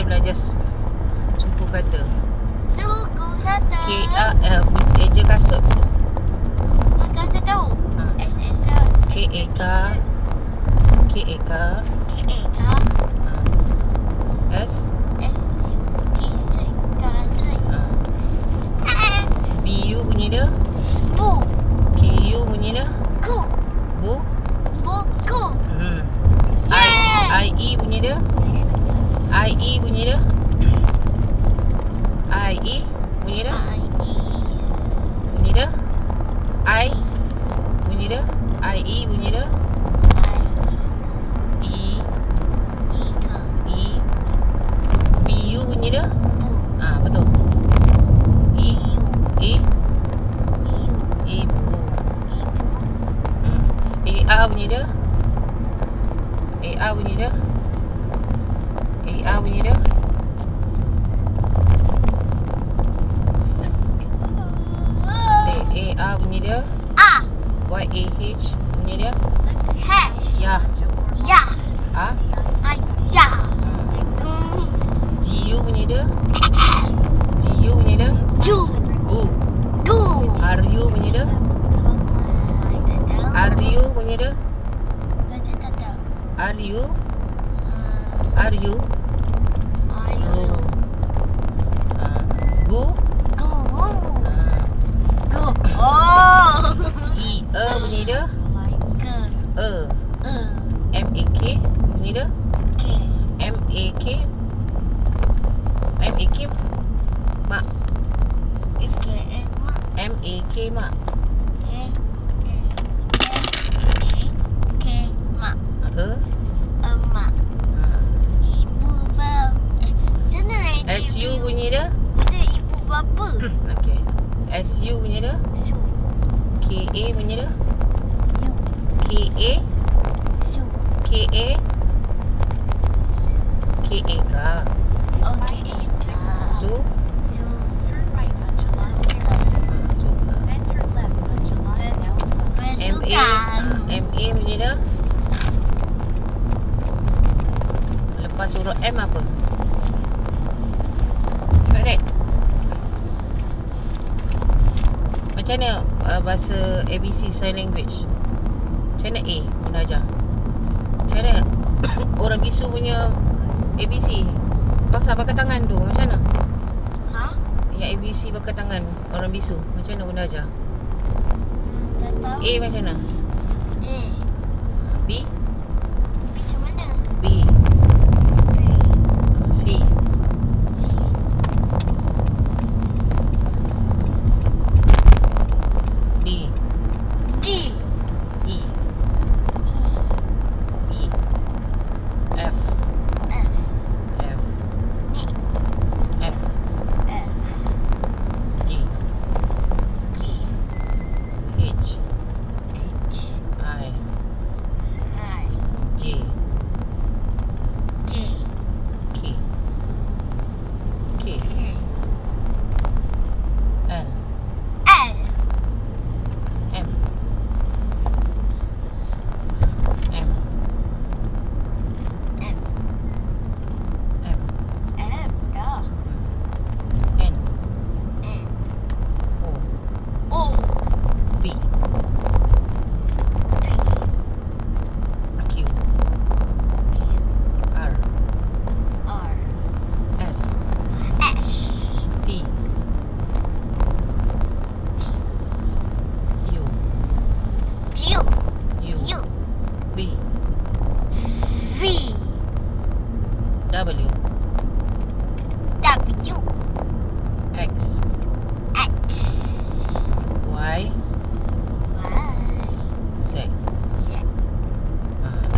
kita belajar suku kata. Suku kata. K A L eja kasut. Maka saya tahu. Ha. S S K A K K A K K A K ha. S S U T C K C. ha. B U bunyi dia. Bu. K U bunyi dia. Ku. Bu. Buku. Hmm. I I E bunyi dia. I E bunyi dia. I E bunyi dia. I E. Bunyi dia. I bunyi dia. I E bunyi dia. I E E ke. E B U bunyi dia. Bu. Ah betul. E E Iu. Ibu. Ibu. Hmm. A A bunyi dia. A A bunyi dia. A A bunyi dia. A A A bunyi dia. A. Y A H bunyi dia. Hash. Ya. Ya. A. Ay. Ya. Hmm. Hmm. G U bunyi dia. G U bunyi dia. Ju. Gu. Gu. R U bunyi dia. R U bunyi dia. Saya tak tahu. E. E. M A K bunyi dia. K. M A K M A K mak. M A K mak E. E. K. Mak. Emak. Ibu bapa. Eh, macam mana eh? S U ibu- bunyi dia Ada ibu bapa. Okey S U bunyi dia Su. K A bunyi dia. K A Su. K A K A K Okay. Eka. Su Su. ah, suka M A ah, Bersukan. M A bunyi dia Lepas huruf M apa? Correct Macam mana uh, bahasa ABC Sign Language? Macam mana A Bunda ajar Macam mana orang bisu punya ABC Bangsa pakai tangan tu Macam mana? Ha? Yang ABC pakai tangan Orang bisu Macam mana Bunda ajar? Hmm, Tak tahu. A macam mana? V.